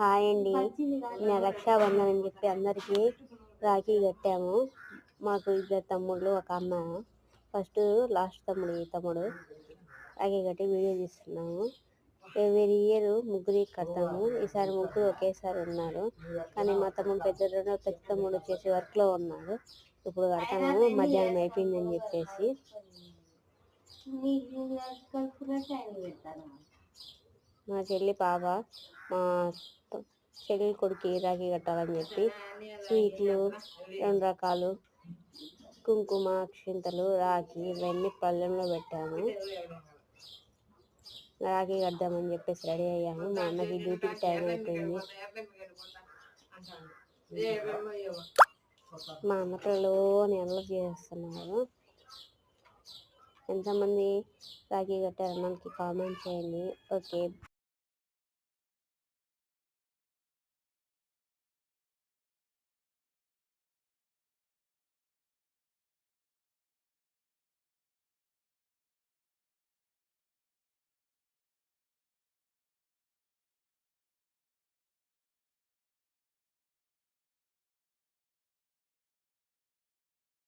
Hi అండి. నేను రక్షాబంధన్ అని చెప్పి అందరికీ రాఖీ కట్టాము. మాకు ఇద్దరు తమ్ముళ్ళు ఒక అన్న ఫస్ట్ లాస్ట్ తమ్ముడు ఈ తమ్ముడు. రాఖీ కట్టి వీడియో తీస్తున్నాము. ఎవ్రీ ఇయర్ ముగ్గురికి కడతాము. ఈసారి ముగ్గురు ఒకేసారి ఉన్నారు. కానీ మా తమ్ముడు పెద్ద రెండో పెద్ద తమ్ముడు వచ్చేసి వర్క్లో ఉన్నాడు. ఇప్పుడు కడతాము. మధ్యాహ్నం అయిపోయిందని చెప్పేసి. మా చెల్లి పాప మా చెల్లి కొడుకు రాఖీ కట్టాలని చెప్పి స్వీట్లు రెండు రకాలు కుంకుమ అక్షింతలు రాఖీ ఇవన్నీ పళ్ళెంలో పెట్టాము. రాఖీ కడదామని చెప్పేసి రెడీ అయ్యాము. మా అన్నకి డ్యూటీకి టైం అయిపోయింది. మా అన్న పిల్లలోని అల్లరి చేస్తున్నారు. ఎంతమంది రాఖీ కట్టారో మనకి కామెంట్ చేయండి. ఓకే.